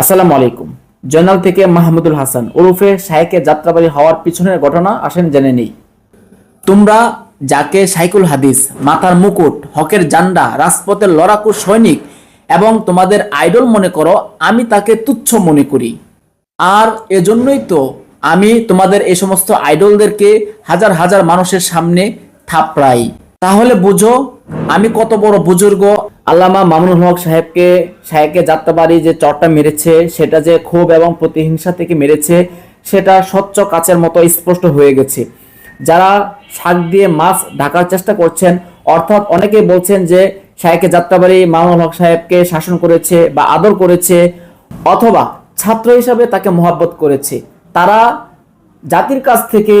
আসসালামু আলাইকুম। জয়নাল থেকে মাহমুদুল হাসান ওরফে শাহেকে যাত্রাবাড়ি হওয়ার পিছনের ঘটনা আসেন জেনে নেই। তোমরা যাকে সাইকুল হাদিস, মাথার মুকুট, হকের জান্ডা, রাজপথের লড়াকু সৈনিক এবং তোমাদের আইডল মনে করো, আমি তাকে তুচ্ছ মনে করি। আর এজন্যই তো আমি তোমাদের এই সমস্ত আইডলদেরকে হাজার হাজার মানুষের সামনে থাপড়াই। তাহলে বুঝো আমি কত বড় বুজুর্গ। আল্লামা মামুনুল হক সাহেবকে সাহেবকে যাত্রাবাড়ি যে চরটা মেরেছে, সেটা যে ক্ষোভ এবং প্রতিহিংসা থেকে মেরেছে, সেটা স্বচ্ছ কাচের মতো স্পষ্ট হয়ে গেছে। যারা শাক দিয়ে মাছ ঢাকার চেষ্টা করছেন, অর্থাৎ অনেকেই বলছেন যে সাহেবকে যাত্রাবাড়ি মামুনুল হক সাহেবকে শাসন করেছে বা আদর করেছে, অথবা ছাত্র হিসাবে তাকে মহাব্বত করেছে। তারা জাতির কাছ থেকে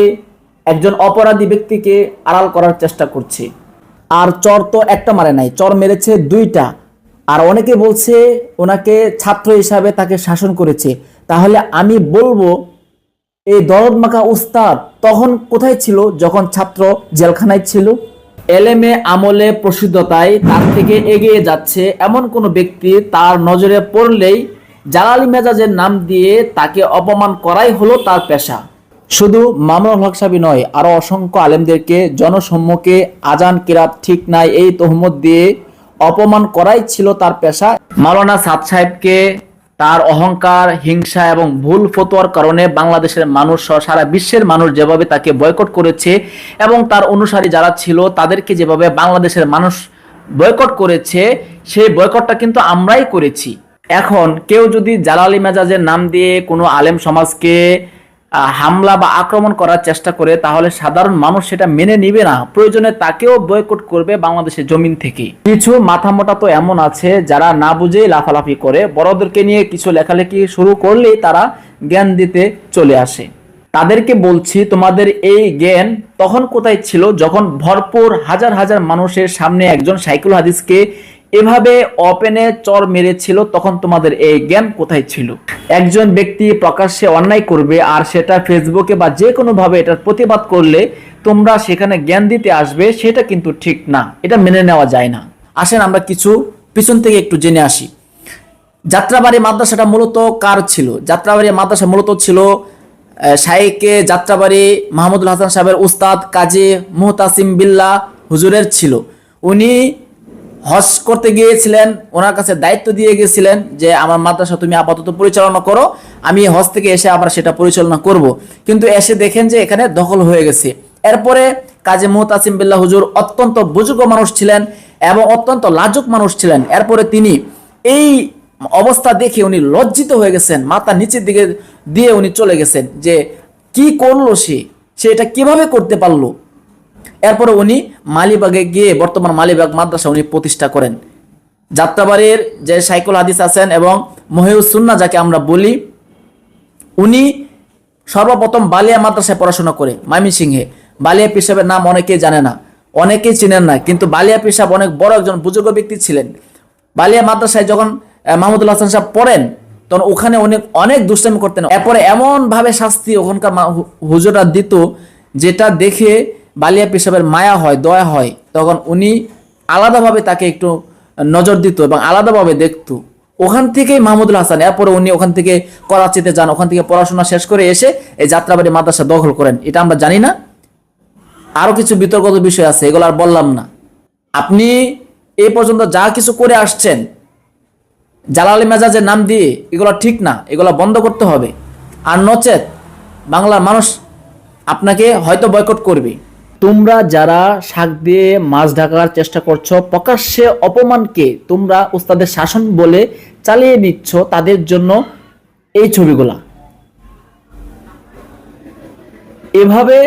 একজন অপরাধী ব্যক্তিকে আড়াল করার চেষ্টা করছে। আর চর তো একটা মারে নাই, চর মেরেছে দুইটা। আর অনেকে বলছে ওনাকে ছাত্র হিসাবে তাকে শাসন করেছে। তাহলে আমি বলব, এই দরদ মাখা উস্তাদ তখন কোথায় ছিল যখন ছাত্র জেলখানায় ছিল? এলেমে আমলে প্রসিদ্ধতায় তার থেকে এগিয়ে যাচ্ছে এমন কোনো ব্যক্তি তার নজরে পড়লেই জালালি মেজাজের নাম দিয়ে তাকে অপমান করাই হলো তার পেশা। শুধু মামুনুল হক সাহেবই নয়, আরও অসংখ্য আলেমদেরকে জনসম্মুখে আজান কিরাত ঠিক নাই, এই তহমত দিয়ে অপমান করাই ছিল তার পেশা। মাওলানা সাদ সাহেবকে তার অহংকার, হিংসা এবং ভুল ফতোয়ার কারণে বাংলাদেশের মানুষ সারা বিশ্বের মানুষ যেভাবে তাকে বয়কট করেছে এবং তার অনুসারী যারা ছিল তাদেরকে যেভাবে বাংলাদেশের মানুষ বয়কট করেছে, সেই বয়কটটা কিন্তু আমরাই করেছি। এখন কেউ যদি জালালি মেজাজের নাম দিয়ে কোনো আলেম সমাজকে হামলা বা আক্রমণ করার চেষ্টা করে, তাহলে সাধারণ মানুষ সেটা মেনে নিবে না। প্রয়োজনে তাকেও বয়কট করবে বাংলাদেশের জমিন থেকে। কিছু মাথা মোটা তো এমন আছে, যারা না বুঝেই লাফালাফি করে। বড়দেরকে নিয়ে কিছু লেখালেখি শুরু করলেই তারা জ্ঞান দিতে চলে আসে। তাদেরকে বলছি, তোমাদের এই জ্ঞান তখন কোথায় ছিল যখন ভরপুর হাজার হাজার মানুষের সামনে একজন সাইকুল হাদিসকে এভাবে ওপেনে চর মেরেছিল, তখন তোমাদের এই জ্ঞান কোথায় ছিল? একজন ব্যক্তি প্রকাশ্যে অন্যায় করবে আর সেটা ফেসবুকে বা যে কোনো ভাবে এটার প্রতিবাদ করলে তোমরা সেখানে জ্ঞান দিতে আসবে, সেটা কিন্তু ঠিক না। এটা মেনে নেওয়া যায় না। আসেন আমরা কিছু পিছন থেকে একটু জেনে আসি। যাত্রাবাড়ি মাদ্রাসাটা মূলত কার ছিল? যাত্রাবাড়ি মাদ্রাসা মূলত ছিল শাইকে যাত্রাবাড়ি মাহমুদুল হাসান সাহেবের উস্তাদ কাজী মুহতাসিম বিল্লা হুজুরের ছিল। উনি হজ করতে গিয়েছিলেন, ওনার কাছে দায়িত্ব দিয়ে গেছিলেন যে, আমার মাদ্রাসা তুমি আপাতত পরিচালনা করো, আমি হজ থেকে এসে আবার সেটা পরিচালনা করব। কিন্তু এসে দেখেন যে, এখানে দখল হয়ে গেছে। এরপরে কাজী মুহতাসিম বিল্লাহ হুজুর অত্যন্ত বুজুর্গ মানুষ ছিলেন এবং অত্যন্ত লাজুক মানুষ ছিলেন। এরপরে তিনি এই অবস্থা দেখে উনি লজ্জিত হয়ে গেছেন, মাথা নিচের দিকে দিয়ে উনি চলে গেছেন যে, কি করল সে? সে এটা কীভাবে করতে পারল? এরপরে উনি মালিবাগে গিয়ে বর্তমান মালিবাগ মাদ্রাসা উনি প্রতিষ্ঠা করেন। যাত্রাবাড়ির যে সাইকুল হাদিস আছেন এবং মহিউসুন্না যাকে আমরা বলি, উনি সর্বপ্রথম বালিয়া মাদ্রাসায় পড়াশোনা করে, ময়মনসিংহে। বালিয়া পিসাবের নাম অনেকেই জানে না, অনেকেই চিনেন না, কিন্তু বালিয়া পিসাব অনেক বড় একজন বুজুর্গ ব্যক্তি ছিলেন। বালিয়া মাদ্রাসায় যখন মাহমুদুল হাসান সাহেব পড়েন, তখন ওখানে অনেক অনেক দুষ্টামি করতেন। এরপরে এমন ভাবে শাস্তি ওখানকার হুজুরা দিত, যেটা দেখে বালিয়া পেশাবের মায়া হয়, দয়া হয়, তখন উনি আলাদাভাবে তাকে একটু নজর দিত এবং আলাদাভাবে দেখত। ওখান থেকেই মাহমুদুল হাসান, এরপরে উনি ওখান থেকে করাচিতে যান, ওখান থেকে পড়াশোনা শেষ করে এসে এই যাত্রাবাড়ি মাদ্রাসা দখল করেন। এটা আমরা জানি না। আরও কিছু বিতর্কত বিষয় আছে, এগুলো আর বললাম না। আপনি এই পর্যন্ত যা কিছু করে আসছেন, জালালি মেজাজের নাম দিয়ে, এগুলো ঠিক না, এগুলো বন্ধ করতে হবে। আর নচেত বাংলার মানুষ আপনাকে হয়তো বয়কট করবে। তোমরা যারা শাক দিয়ে মাছ ঢাকার চেষ্টা করছ, প্রকাশ্যে অপমানকে তোমরা উস্তাদের শাসন বলে চালিয়ে নিচ্ছ, তাদের জন্য এই ছবিগুলা। এভাবে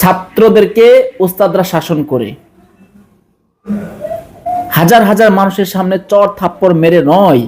ছাত্রদেরকে উস্তাদরা শাসন করে। হাজার হাজার মানুষের সামনে চর থাপ্পড় মেরে নয়।